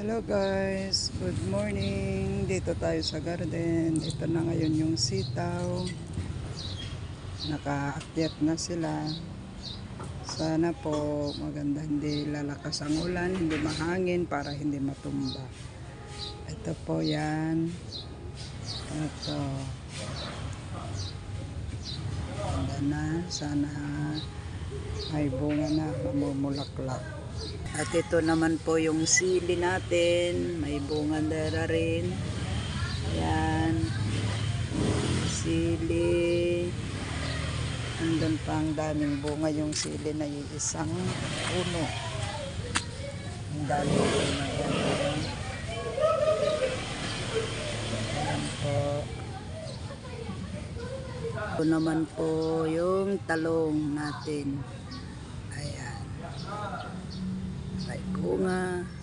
Hello guys, good morning. Dito tayo sa garden. Ito na ngayon yung sitaw. Nakaakyat na sila. Sana po maganda hindi lalakas ang ulan, hindi mahangin para hindi matumba. Ito po yan. Ito. Ganda na. Sana may bunga na mamumulaklak. At ito naman po yung sili natin. May bunga na rin. Ayan. Sili. Andun pa ang daming bunga yung sili na yung isang puno. Ang daming bunga yan. Ayan po. Ito naman po yung talong natin. Ayan. May bunga.